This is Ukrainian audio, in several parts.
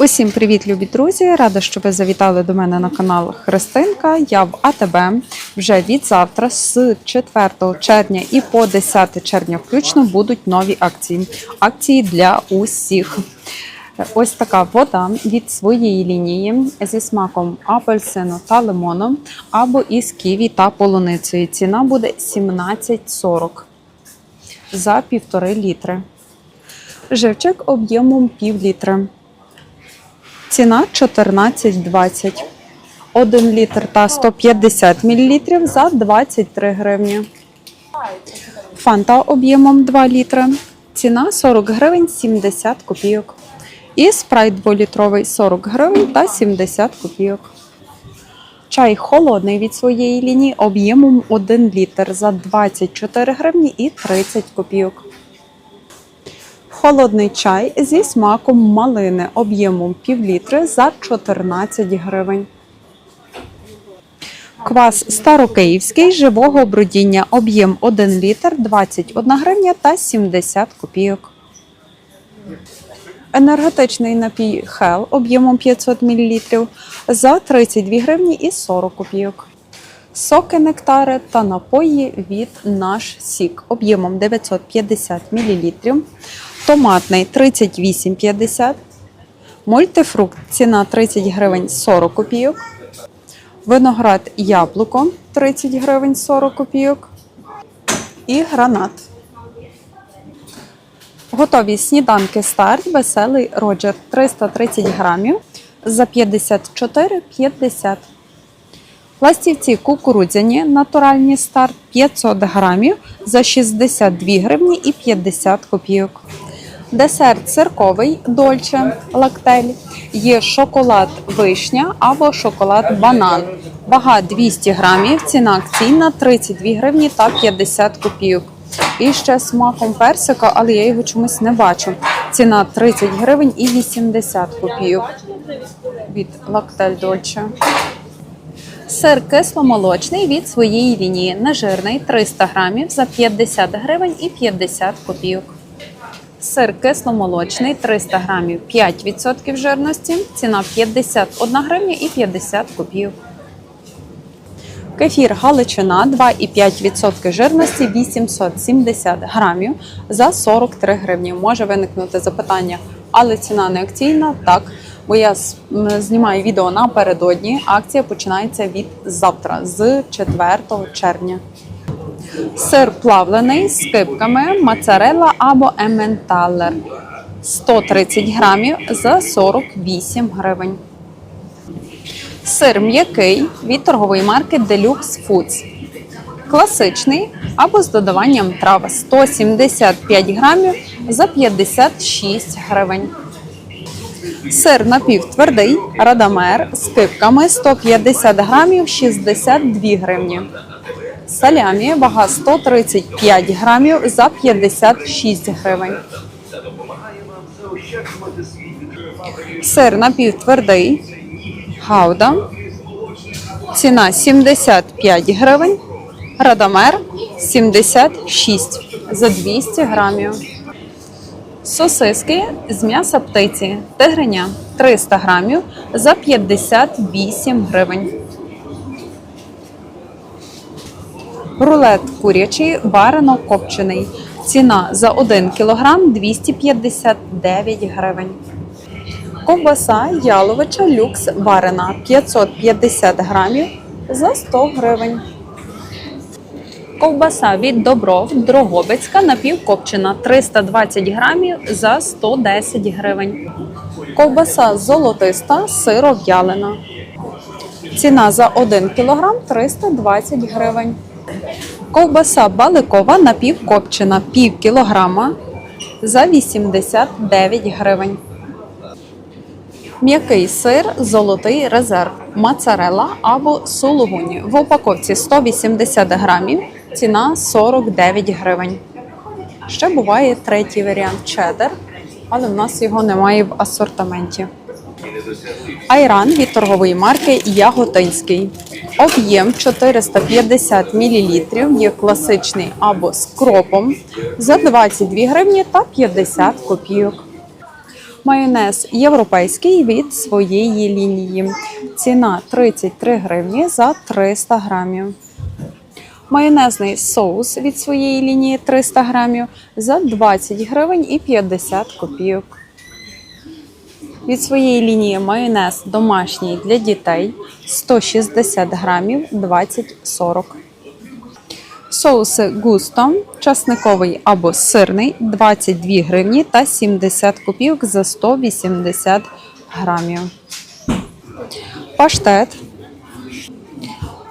Усім привіт, любі друзі! Рада, що ви завітали до мене на канал Христинка. Я в АТБ вже від завтра, з 4 червня і по 10 червня, включно будуть нові акції. Акції для усіх. Ось така вода від своєї лінії зі смаком апельсину та лимону або із ківі та полуницею. Ціна буде 17,40 за півтори літри. Живчик об'ємом пів літра. Ціна 14,20. 1 літр та 150 мл за 23 гривні. Фанта об'ємом 2 літри. Ціна 40 гривень 70 копійок. І спрайт 2-літровий 40 гривень та 70 копійок. Чай холодний від своєї лінії об'ємом 1 літр за 24 гривні і 30 копійок. Холодний чай зі смаком малини об'ємом пів літри за 14 гривень. Квас старокиївський живого бродіння об'єм 1 літр 21 гривня та 70 копійок. Енергетичний напій Hell об'ємом 500 мл за 32 гривні і 40 копійок. Соки нектари та напої від наш сік об'ємом 950 мл. Томатний 38,50. Мультифрукт ціна 30 гривень 40 копійок. Виноград яблуко 30 гривень 40 копійок. І гранат. Готові сніданки старт веселий Роджер 330 грамів за 54,50. Пластівці кукурудзяні натуральні старт 500 грамів за 62 гривні і 50 копійок. Десерт цирковий дольче лактель. Є шоколад вишня або шоколад банан. Вага 200 грамів, ціна акційна 32 гривні та 50 копійок. І ще смаком персика, але я його чомусь не бачу. Ціна 30 гривень і 80 копійок від лактель дольче. Сир кисломолочний від своєї лінії. Нежирний 300 грамів за 50 гривень і 50 копійок. Сир кисломолочний 300 грамів 5% жирності. Ціна 51 гривня і 50 копійок. Кефір Галичина 2,5% жирності 870 грамів за 43 гривні. Може виникнути запитання, але ціна не акційна? Так, бо я знімаю відео напередодні. Акція починається від завтра, з 4 червня. Сир плавлений з кипками, моцарелла або ементалер 130 грамів за 48 гривень. Сир м'який від торгової марки Deluxe Foods. Класичний або з додаванням трав 175 грамів за 56 гривень. Сир напівтвердий Радамер з кипками 150 грамів 62 гривні. Салямі вага 135 грамів за 56 гривень. Сир напівтвердий Гауда. Ціна 75 гривень. Радамер 76 за 200 грамів. Сосиски з м'яса птиці тигриня 300 грамів за 58 гривень. Рулет курячий варено копчений. Ціна за 1 кг 259 гривень. Ковбаса яловича люкс варена 550 грамів за 100 гривень. Ковбаса від Добров Дрогобицька напівкопчена 320 грамів за 110 гривень. Ковбаса золотиста сиров'ялина. Ціна за 1 кг 320 гривень. Ковбаса баликова напівкопчена пів кілограма за 89 гривень. М'який сир золотий резерв, моцарелла або сулугуні. В упаковці 180 грамів, ціна 49 гривень. Ще буває третій варіант чеддер, але в нас його немає в асортименті. Айран від торгової марки Яготинський. Об'єм 450 мл, є класичний або з кропом за 22 гривні та 50 копійок. Майонез європейський від своєї лінії. Ціна 33 гривні за 300 грамів. Майонезний соус від своєї лінії 300 грамів за 20 гривень і 50 копійок. Від своєї лінії майонез домашній для дітей 160 грамів 20-40. Соуси густо, часниковий або сирний 22 гривні та 70 копійок за 180 грамів. Паштет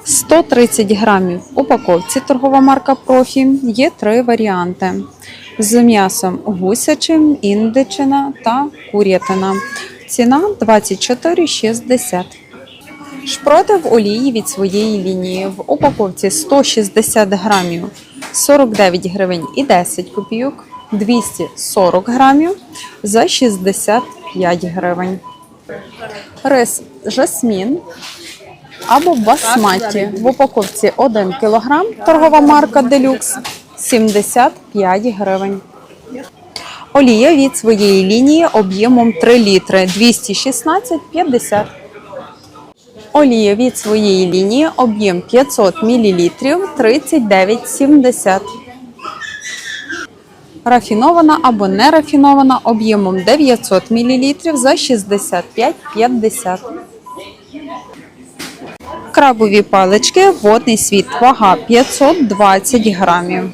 130 грамів в упаковці торгова марка Профі. Є три варіанти: з м'ясом гусячим, індичина та курятина. Ціна 24,60. Шпроти в олії від своєї лінії в упаковці 160 грамів 49 гривень і 10 копійок, 240 грамів за 65 гривень. Рис жасмін або басматі в упаковці 1 кг, торгова марка Делюкс 75 гривень. Олія від своєї лінії об'ємом 3 літри 216,50 Олія від своєї лінії об'єм 500 мл 39,70. Рафінована або нерафінована об'ємом 900 мл за 65,50. Крабові палички водний світ. Вага 520 грамів.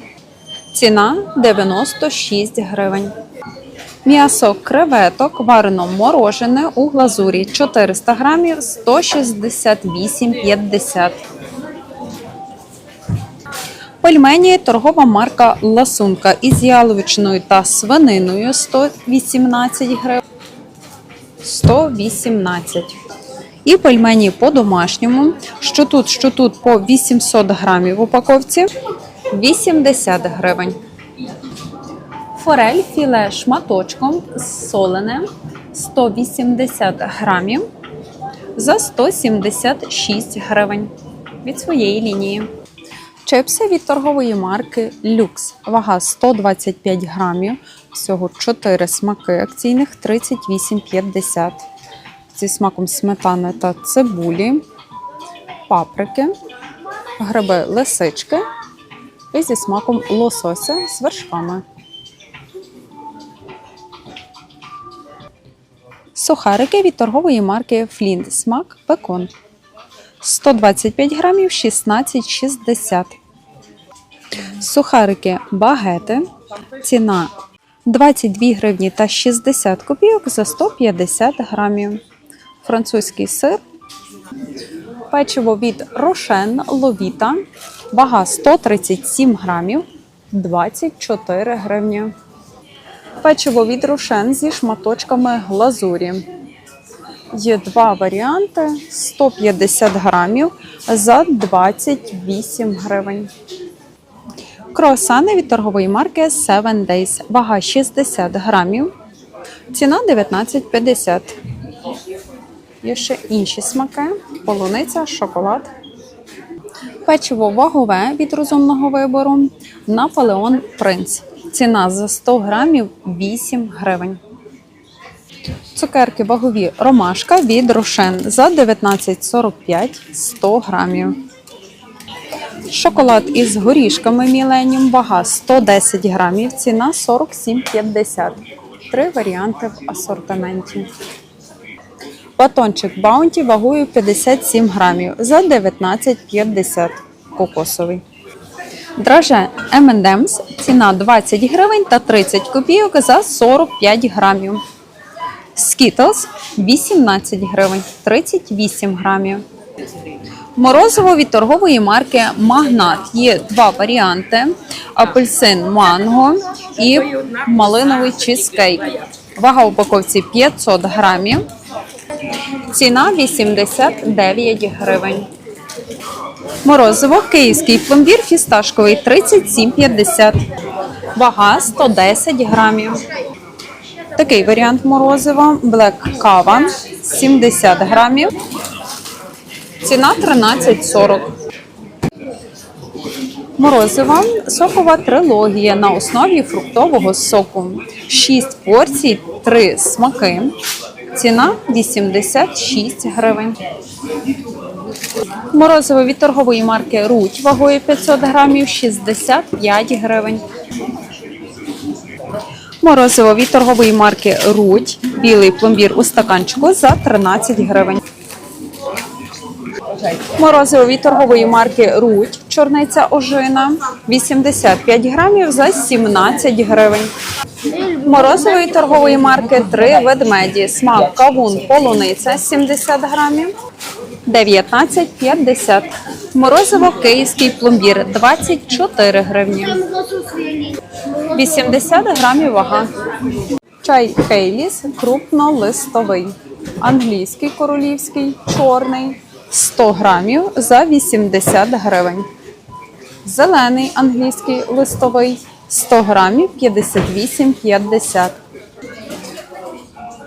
Ціна 96 гривень. М'ясо креветок варено морожене у глазурі 400 грамів 168,50. Пельмені торгова марка Ласунка із яловичиною та свининою 118 гривень. 118. І пельмені по-домашньому, що тут, що тут по 800 грамів в упаковці 80 гривень. Форель філе шматочком солене 180 грамів за 176 гривень від своєї лінії. Чипси від торгової марки Люкс. Вага 125 грамів. Всього 4 смаки акційних 38,50. Зі смаком сметани та цибулі, паприки, гриби лисички і зі смаком лосося з вершками. Сухарики від торгової марки Флінт. Смак бекон. 125 грамів 16,60. Сухарики багети. Ціна 22 гривні та 60 копійок за 150 грамів. Французький сир. Печиво від Рошен Ловіта. Вага 137 грамів 24 гривні. Печиво від Рошен зі шматочками глазурі. Є два варіанти: 150 грамів за 28 гривень. Круасани від торгової марки Seven Days. Вага 60 грамів. Ціна 19,50. Є ще інші смаки: полуниця, шоколад. Печиво вагове від розумного вибору. Наполеон Принц. Ціна за 100 грамів 8 гривень. Цукерки вагові ромашка від Рошен за 19,45 100 грамів. Шоколад із горішками Міленіум, вага 110 грамів, ціна 47,50. Три варіанти в асортименті. Батончик Баунті вагою 57 грамів за 19,50 кокосовий. Драже M&M's ціна 20 гривень та 30 копійок за 45 грамів. Skittles 18 гривень 38 грамів. Морозиво від торгової марки Магнат. Є два варіанти: апельсин манго і малиновий чизкейк. Вага упаковці 500 грамів. Ціна 89 гривень. Морозиво київський пломбір фісташковий 37,50. Вага 110 грамів. Такий варіант морозива. Black кава 70 грамів. Ціна 13,40. Морозива сокова трилогія на основі фруктового соку. 6 порцій, 3 смаки. Ціна 86 гривень. Морозиво від торгової марки Руть вагою 500 грамів 65 гривень. Морозиво від торгової марки Руть. Білий пломбір у стаканчику за 13 гривень. Морозиво від торгової марки Руть. Чорниця ожина 85 грамів за 17 гривень. Морозиво від торгової марки Три ведмеді. Смак кавун полуниця 70 грамів. 19,50. Морозиво київський пломбір 24 гривні. 80 грамів вага. Чай Хейліс крупнолистовий. Англійський королівський чорний 100 грамів за 80 гривень. Зелений англійський листовий 100 грамів 58,50.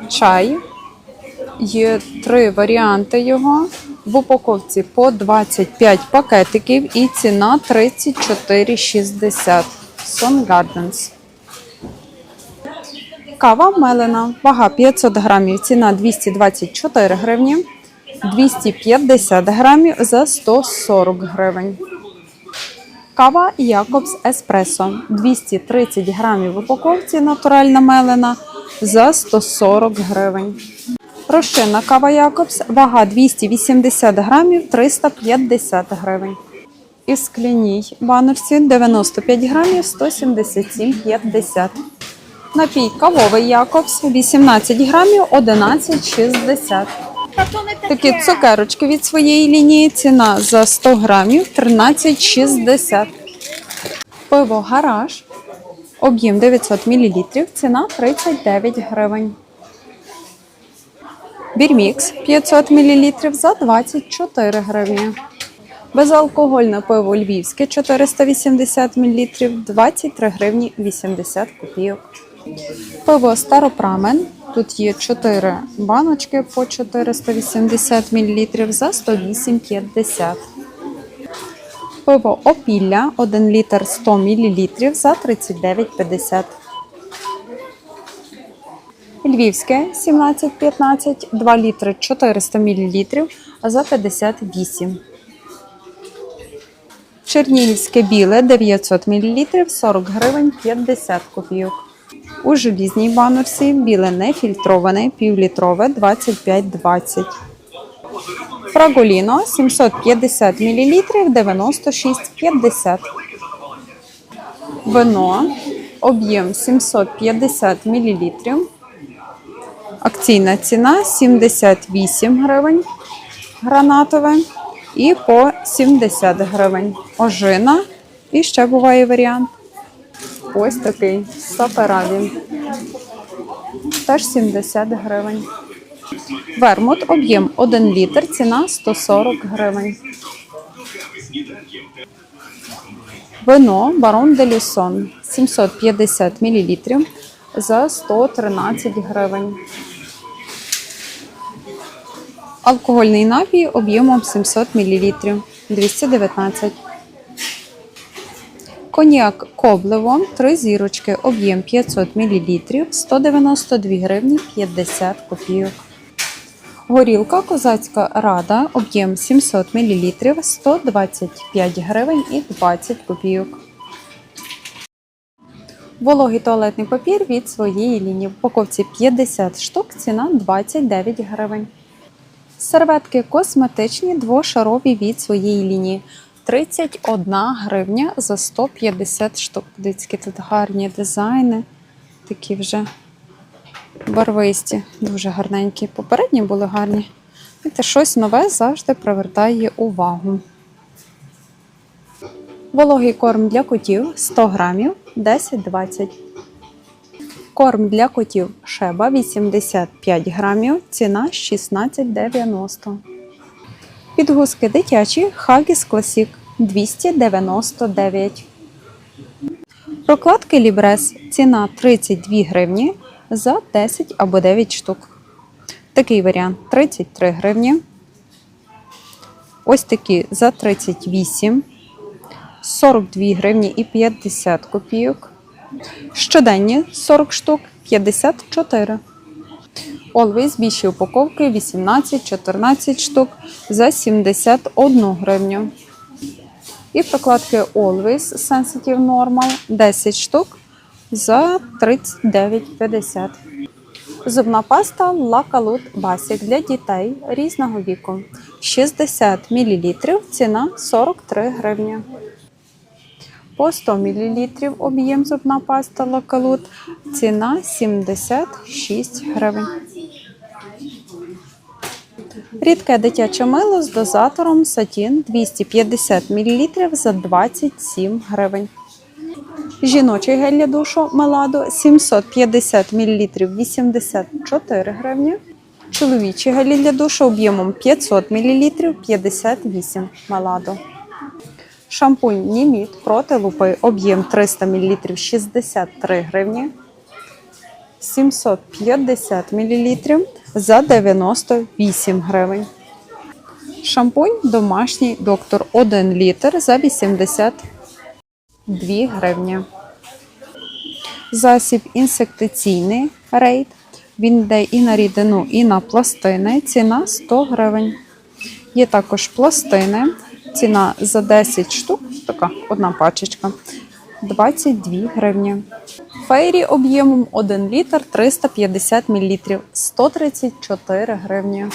Чай. Є три варіанти його. В упаковці по 25 пакетиків і ціна 34,60. Sun Gardens. Кава мелена. Вага 500 грамів. Ціна 224 гривні. 250 грамів за 140 гривень. Кава Якобс Еспресо 230 грамів в упаковці натуральна мелена за 140 гривень. Розчинна кава Якобс, вага 280 грамів 350 гривень. І скляній баночці 95 грамів 177,50. Напій кавовий Якобс 18 грамів 11,60. Такі цукерочки від своєї лінії. Ціна за 100 грамів 13,60. Пиво гараж. Об'єм 900 мл. Ціна 39 гривень. Бірмікс 500 мл за 24 гривні. Безалкогольне пиво львівське 480 мл 23 гривні 80 копійок. Пиво Старопрамен. Тут є 4 баночки по 480 мл за 108,50. Пиво Опілля 1 літр 100 мл за 39,50. Львівське 17,15, 2 літри 400 мл за 58. Чернігівське біле 900 мл 40 гривень 50 копійок. У желізній баночці біле нефільтроване півлітрове 25,20. Фраголіно 750 мл 96,50. Вино об'єм 750 мл. Акційна ціна 78 гривень гранатове і по 70 гривень. Ожина. І ще буває варіант. Ось такий саперавін. Теж 70 гривень. Вермут об'єм 1 літр, ціна 140 гривень. Вино Барон де Люсон 750 мл за 113 гривень. Алкогольний напій об'ємом 700 мл 219. Коньяк Коблево 3 зірочки, об'єм 500 мл 192 гривні 50 копійок. Горілка Козацька Рада, об'єм 700 мл 125 гривень і 20 копійок. Вологий туалетний папір від своєї лінії. В упаковці 50 штук, ціна 29 гривень. Серветки косметичні двошарові від своєї лінії. 31 гривня за 150 штук. Дивіться, тут гарні дизайни. Такі вже барвисті, дуже гарненькі. Попередні були гарні. Знаєте, щось нове завжди привертає увагу. Вологий корм для котів 100 грамів 10-20. Корм для котів Шеба 85 грамів, ціна 16,90. Підгузки дитячі Huggies Classic 299. Прокладки Лібрес ціна 32 гривні за 10 або 9 штук. Такий варіант 33 гривні. Ось такі за 38. 42 гривні і 50 копійок. Щоденні 40 штук 54. Always більші упаковки 18-14 штук за 71 гривню. І прокладки Always Sensitive Normal 10 штук за 39,50. Зубна паста Calut Basic для дітей різного віку. 60 мл, ціна 43 гривні. По 100 мл об'єм зубна паста Calut, ціна 76 гривень. Рідке дитяче мило з дозатором Сатін 250 мл за 27 гривень. Жіночий гель для душу Меладо 750 мл 84 гривні. Чоловічий гель для душу об'ємом 500 мл 58 Меладо. Шампунь Німіт проти лупи об'єм 300 мл 63 гривні. 750 мл за 98 гривень. Шампунь домашній доктор 1 літр за 82 гривні. Засіб інсектиційний рейд. Він йде і на рідину, і на пластини. Ціна 100 гривень. Є також пластини. Ціна за 10 штук, така одна пачечка, 22 гривні. Фейрі об'ємом 1 літр 350 мл 134 гривні.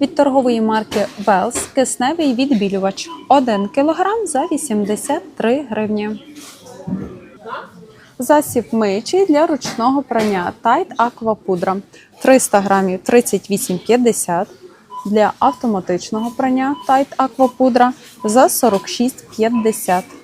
Від торгової марки Wells кисневий відбілювач 1 кг за 83 гривні. Засіб миючий для ручного прання Tide Aqua Пудра 300 грамів 38,50 для автоматичного прання Tide Aqua Пудра за 46,50.